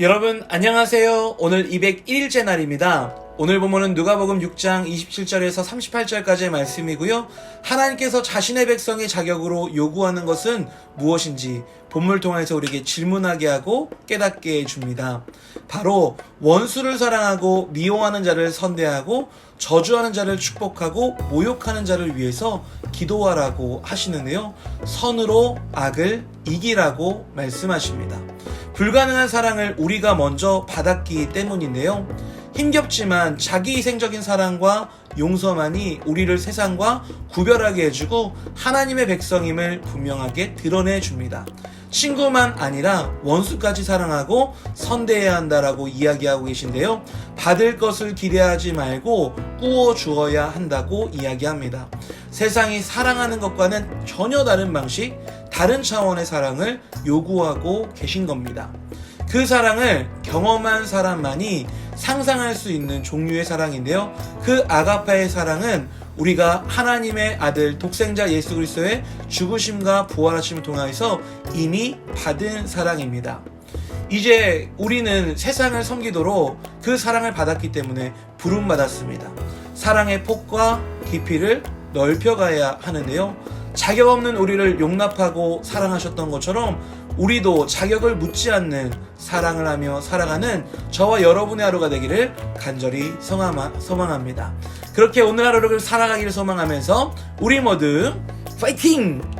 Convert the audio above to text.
여러분 안녕하세요. 오늘 201일째 날입니다. 오늘 본문은 누가복음 6장 27절에서 38절까지의 말씀이고요. 하나님께서 자신의 백성의 자격으로 요구하는 것은 무엇인지 본문을 통해서 우리에게 질문하게 하고 깨닫게 해줍니다. 바로 원수를 사랑하고 미워하는 자를 선대하고 저주하는 자를 축복하고 모욕하는 자를 위해서 기도하라고 하시는데요. 선으로 악을 이기라고 말씀하십니다. 불가능한 사랑을 우리가 먼저 받았기 때문인데요. 힘겹지만 자기 희생적인 사랑과 용서만이 우리를 세상과 구별하게 해주고 하나님의 백성임을 분명하게 드러내 줍니다. 친구만 아니라 원수까지 사랑하고 선대해야 한다라고 이야기하고 계신데요. 받을 것을 기대하지 말고 꾸어 주어야 한다고 이야기합니다. 세상이 사랑하는 것과는 전혀 다른 방식, 다른 차원의 사랑을 요구하고 계신 겁니다. 그 사랑을 경험한 사람만이 상상할 수 있는 종류의 사랑인데요. 그 아가파의 사랑은 우리가 하나님의 아들 독생자 예수 그리스도의 죽으심과 부활하심을 통하여서 이미 받은 사랑입니다. 이제 우리는 세상을 섬기도록 그 사랑을 받았기 때문에 부름받았습니다. 사랑의 폭과 깊이를 넓혀가야 하는데요. 자격 없는 우리를 용납하고 사랑하셨던 것처럼 우리도 자격을 묻지 않는 사랑을 하며 살아가는 저와 여러분의 하루가 되기를 간절히 소망합니다. 그렇게 오늘 하루를 살아가기를 소망하면서 우리 모두 파이팅!